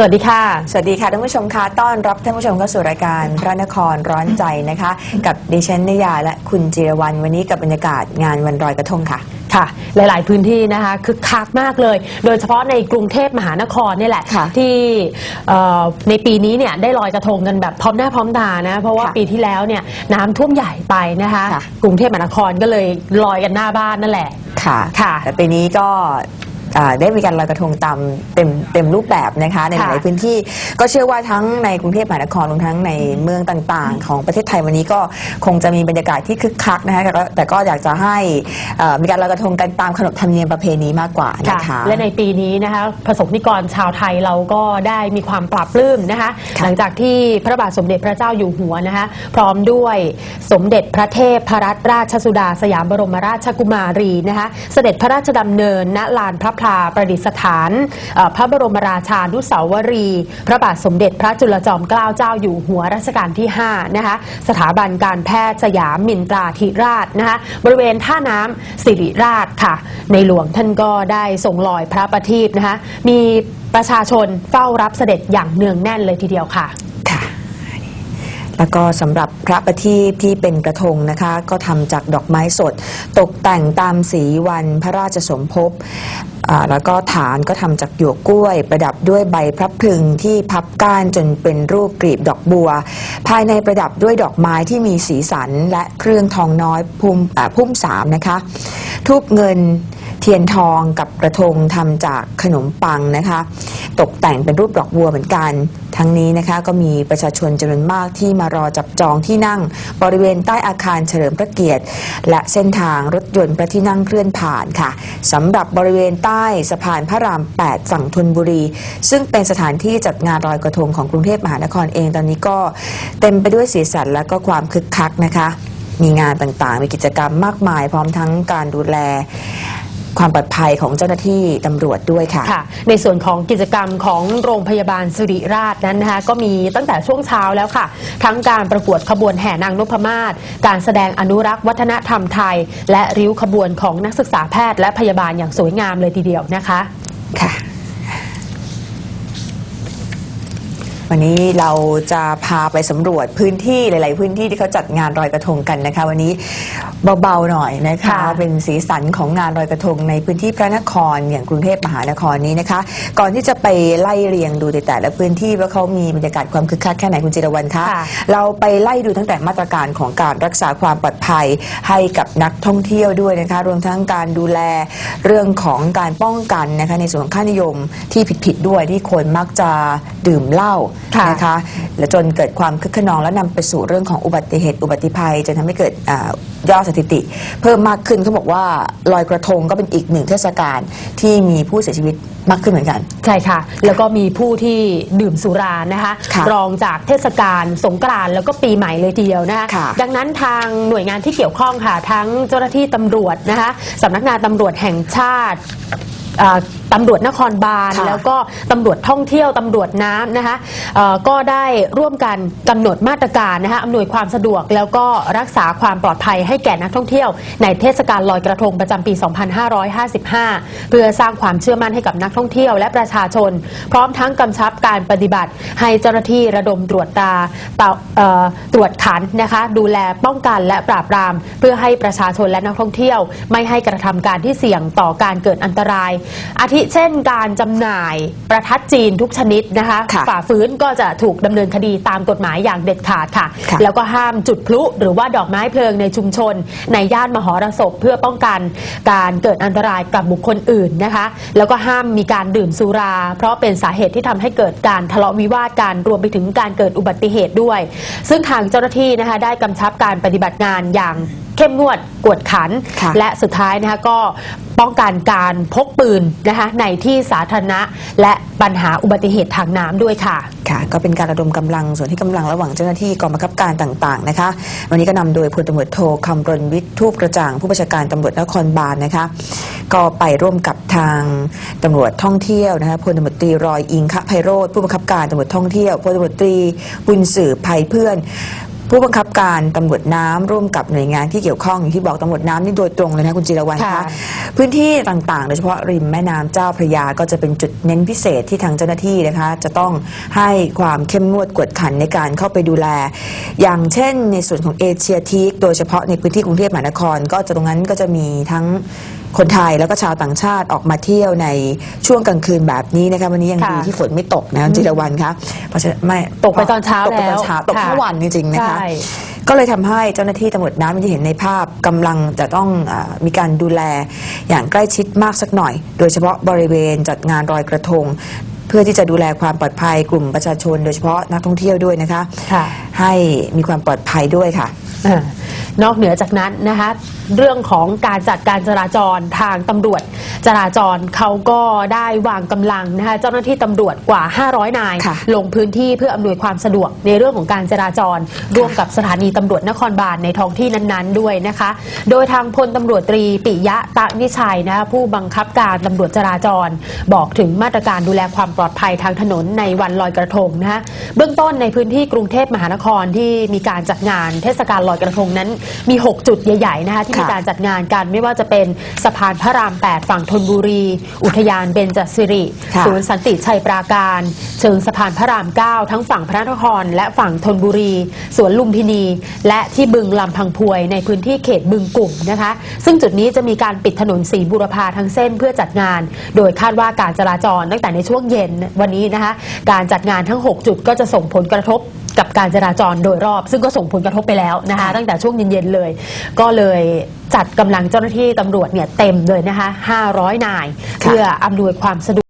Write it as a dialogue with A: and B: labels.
A: สวัสดีค่ะ
B: สวัสดีค่ะท่านผู้ชมคะต้อนรับท่านผู้ชมเข้าสู่รายการพระนครร้อนใจนะคะ กับดิฉันนยาและคุณจิรวรรณวันนี้กับบรรยากาศงานวันลอยกระทงค่ะ
A: ค่ะ หลาย ๆ พื้นที่นะคะคึกคักมากเลย โดยเฉพาะในกรุงเทพมหานครเนี่ยแหละ
B: ค่ะ
A: ที่เอ่อในปีนี้เนี่ยได้ลอยกระทงกันแบบพร้อมหน้าพร้อมตานะเพราะว่า
B: ค่ะ
A: ปีที่แล้วเนี่ยน้ำท่วมใหญ่ไปนะคะ
B: ค่ะ
A: กรุงเทพมหานครก็เลยลอยกันหน้าบ้านนั่นแหละ
B: ค่ะ
A: ค่ะ
B: แต่ปีนี้ก็ อ่าได้มีการลอยกระทงตามเต็มเต็มรูปแบบนะคะในห
A: ค่ะ
B: ลายๆพื้นที่ก็เชื่อว่าทั้งในกรุงเทพมหานครรวมทั้งในเมืองต่างๆ ของประเทศไทยวันนี้ก็คงจะมีบรรยากาศที่คึกคักนะคะแต่ก็แต่ก็อยากจะให้เอ่อมีการลอยกระทงกันตามขนบธรรมเนียมประเพณีมากกว่านะคะ
A: และในปีนี้นะคะประสบนิกรชาวไทยเราก็ได้มีความปรับปลื้มนะคะ
B: ค่ะ
A: หลังจากที่พระบาทสมเด็จพระเจ้าอยู่หัวนะคะ พร้อมด้วยสมเด็จพระเทพพรัตนราชสุดาสยามบรมราชกุมารีนะคะ เสด็จพระราชดำเนินณลานพระพลาประดิษฐานพระบรมราชานุสาวรี พระบาทสมเด็จพระจุลจอมเกล้าเจ้าอยู่หัวรัชกาลที่ 5 นะคะ สถาบันการแพทย์สยามมินตราธิราชนะคะ บริเวณท่าน้ำสิริราชค่ะ ในหลวงท่านก็ได้ทรงลอยพระประทีปนะคะ มีประชาชนเฝ้ารับเสด็จอย่างเนืองแน่นเลยทีเดียวค่ะ
B: ค่ะแล้วก็สำหรับพระประทีปที่เป็นกระทงนะคะ ก็ทำจากดอกไม้สด ตกแต่งตามสีวันพระราชสมภพ แล้วก็ฐานก็ทำจากหยวกกล้วย ประดับด้วยใบพระพลึงที่พับก้านจนเป็นรูปกลีบดอกบัว ภายในประดับด้วยดอกไม้ที่มีสีสันและเครื่องทองน้อยพุ่มพุ่มสามนะคะทูบเงินเทียนทองกับกระทงทำจากขนมปังนะคะ ตกแต่งเป็นรูปดอกบัวเหมือนกัน ทั้งนี้นะคะก็มีประชาชนจำนวนมากที่มารอจับจองที่นั่งบริเวณใต้อาคารเฉลิมพระเกียรติ และเส้นทางรถยนต์พระที่นั่งเคลื่อนผ่านค่ะสำหรับบริเวณใต้สะพานพระราม 8 ฝั่งธนบุรี ซึ่งเป็นสถานที่จัดงานลอยกระทงของกรุงเทพมหานครเองตอนนี้ก็เต็มไปด้วยสีสันและก็ความคึกคักนะคะมีงานต่างๆ มีกิจกรรมมากมายพร้อมทั้งการดูแล ความปลอดภัยของเจ้าหน้าที่ตำรวจด้วยค่ะ
A: ค่ะ ในส่วนของกิจกรรมของโรงพยาบาลสิริราชนั้นนะคะก็มีตั้งแต่ช่วงเช้าแล้วค่ะ ทั้งการประกวดขบวนแห่นางนพมาศการแสดงอนุรักษ์วัฒนธรรมไทย และริ้วขบวนของนักศึกษาแพทย์และพยาบาลอย่างสวยงามเลยทีเดียวนะคะ
B: ค่ะ วันนี้เราจะพาไปสำรวจพื้นที่หลาย ๆ พื้นที่ที่เขาจัดงานลอยกระทงกันนะคะ วันนี้เบาๆหน่อยนะคะ
A: ค่ะ
B: เป็นสีสันของงานลอยกระทงในพื้นที่พระนครอย่างกรุงเทพมหานครนี้นะคะ ก่อนที่จะไปไล่เรียงดูในแต่ละพื้นที่ว่าเขามีบรรยากาศความคึกคักแค่ไหนคุณจิรวรรณคะ
A: ค่ะ
B: เราไปไล่ดูตั้งแต่มาตรการของการรักษาความปลอดภัยให้กับนักท่องเที่ยวด้วยนะคะ รวมทั้งการดูแลเรื่องของการป้องกันนะคะในส่วนของค่านิยมที่ผิด ๆ ด้วยที่คนมักจะดื่มเหล้า
A: ค่ะ
B: นะคะและจนเกิดความคึกขนองและนำไปสู่เรื่องของอุบัติเหตุ อุบัติภัยจนทำให้เกิดอ่ายอดสถิติ เพิ่มมากขึ้นเขาบอกว่าลอยกระทงก็เป็นอีกหนึ่งเทศกาลที่มีผู้เสียชีวิตมากขึ้นเหมือนกัน
A: ใช่ค่ะ แล้วก็มีผู้ที่ดื่มสุรานะคะ
B: ค่ะ
A: รองจากเทศกาลสงกรานต์แล้วก็ปีใหม่เลยทีเดียวนะคะ
B: ค่ะ
A: ดังนั้นทางหน่วยงานที่เกี่ยวข้องค่ะ ทั้งเจ้าหน้าที่ตำรวจนะคะสำนักงานตำรวจแห่งชาติอ่า ตำรวจนครบาล
B: ค่ะ
A: แล้วก็ตำรวจท่องเที่ยวตำรวจน้ำนะคะเอ่อก็ได้ร่วมกันกำหนดมาตรการนะคะอำนวยความสะดวกแล้วก็รักษาความปลอดภัยให้แก่นักท่องเที่ยว ในเทศกาลลอยกระทงประจำปี 2555 เพื่อสร้างความเชื่อมั่นให้กับนักท่องเที่ยวและประชาชน พร้อมทั้งกำชับการปฏิบัติ ให้เจ้าหน้าที่ระดมตรวจตราเป่าเอ่อตรวจขันนะคะดูแลป้องกันและปราบปราม เพื่อให้ประชาชนและนักท่องเที่ยว ไม่ให้กระทำการที่เสี่ยงต่อการเกิดอันตรายอาทิเช่นการจำหน่ายประทัดจีนทุกชนิดนะคะ
B: ค่ะ
A: ฝ่าฝืนก็จะถูกดำเนินคดีตามกฎหมายอย่างเด็ดขาดค่ะ
B: ค่ะ
A: แล้วก็ห้ามจุดพลุหรือว่าดอกไม้เพลิงในชุมชน ในย่านมหรสพเพื่อป้องกัน การเกิดอันตรายกับบุคคลอื่นนะคะ แล้วก็ห้ามมีการดื่มสุรา เพราะเป็นสาเหตุที่ทำให้เกิดการทะเลาะวิวาทกันรวมไปถึงการเกิดอุบัติเหตุด้วย ซึ่งทางเจ้าหน้าที่นะคะได้กำชับการปฏิบัติงานอย่าง เข้มงวดกวดขัน
B: ค่ะ
A: และสุดท้ายนะคะก็ป้องกันการพกปืนนะคะในที่สาธารณะ และปัญหาอุบัติเหตุทางน้ำด้วยค่ะ
B: ค่ะ ก็เป็นการระดมกำลังส่วนที่กำลังระหว่างเจ้าหน้าที่กองบังคับการต่างๆนะคะ วันนี้ก็นำโดยพลตำรวจโทคำรณวิทย์ทูปกระจ่าง ผู้บัญชาการตำรวจนครบาลนะคะ ก็ไปร่วมกับทางตำรวจท่องเที่ยวนะคะพลตำรวจตรีรอยอิงคะไพโรธผู้บังคับการตำรวจท่องเที่ยวพลตำรวจตรีบุญสืบภัยเพื่อน ผู้บังคับการตำรวจน้ำร่วมกับหน่วยงานที่เกี่ยวข้องอย่างที่บอกตำรวจน้ำนี่โดยตรงเลยนะคุณจิรวรรณ
A: ค่ะ
B: คะพื้นที่ต่างๆ โดยเฉพาะริมแม่น้ำเจ้าพระยาก็จะเป็นจุดเน้นพิเศษที่ทางเจ้าหน้าที่นะคะ จะต้องให้ความเข้มงวดกวดขันในการเข้าไปดูแล อย่างเช่นในส่วนของเอเชียทีกโดยเฉพาะในพื้นที่กรุงเทพมหานคร ก็จะตรงนั้นก็จะมีทั้งคนไทยแล้วก็ชาวต่างชาติออกมาเที่ยวในช่วงกลางคืนแบบนี้นะคะวันนี้ยัง
A: ค่ะ
B: ดีที่ฝนไม่ตกนะคุณจิรวรรณคะเพราะฉะนั้นไม่
A: ตกไปตอนเช้า
B: ตกไปตอน
A: แล้ว
B: เช้าตกทั้ง
A: ค่ะ
B: วันจริงๆนะคะ
A: ใช่
B: ก็เลยทำให้เจ้าหน้าที่ตำรวจน้ำที่เห็นในภาพกำลังจะต้องอามีการดูแลอย่างใกล้ชิดมากสักหน่อย โดยเฉพาะบริเวณจัดงานรอยกระทง เพื่อที่จะดูแลความปลอดภัยกลุ่มประชาชน โดยเฉพาะนักท่องเที่ยวด้วยนะคะ
A: ค่ะ
B: ให้มีความปลอดภัยด้วยค่ะ
A: อ่า นอกเหนือจากนั้นนะคะเรื่องของการจัดการจราจรทางตำรวจ จราจรเขาก็ได้วางกำลังนะคะเจ้าหน้าที่ตำรวจกว่า 500 นาย
B: ค่ะ
A: ลงพื้นที่เพื่ออำนวยความสะดวกในเรื่องของการจราจร ร่วมกับสถานีตำรวจนครบาลในท้องที่นั้นๆ ด้วยนะคะ โดยทางพลตำรวจตรีปิยะตะนิชัยนะคะผู้บังคับการตำรวจจราจร บอกถึงมาตรการดูแลความปลอดภัยทางถนนในวันลอยกระทงนะคะเบื้องต้นในพื้นที่กรุงเทพมหานครที่มีการจัดงานเทศกาลลอยกระทงนั้นมี 6 จุดใหญ่ๆนะคะที่มี
B: ค่ะ
A: การจัดงานกันไม่ว่าจะเป็นสะพานพระราม 8 ฝั่งธนบุรี อุทยานเบญจสิริ
B: ค่ะ
A: ศูนย์สันติชัยปราการ เชิงสะพานพระราม 9 ทั้งฝั่งพระนคร และฝั่งธนบุรี สวนลุมพินี และที่บึงลำพังพวยในพื้นที่เขตบึงกลุ่มนะคะ ซึ่งจุดนี้จะมีการปิดถนนสีบุรพาทั้งเส้นเพื่อจัดงาน โดยคาดว่าการจราจรตั้งแต่ในช่วงเย็นวันนี้นะคะ การจัดงานทั้ง 6 จุดก็จะส่งผลกระทบ กับการจราจรโดยรอบ ซึ่งก็ส่งผลกระทบไปแล้วนะคะตั้งแต่ช่วงเย็นๆเลย ก็เลยจัดกำลังเจ้าหน้าที่ตำรวจเนี่ยเต็มเลยนะคะ500 นาย เพื่ออำนวยความสะดวก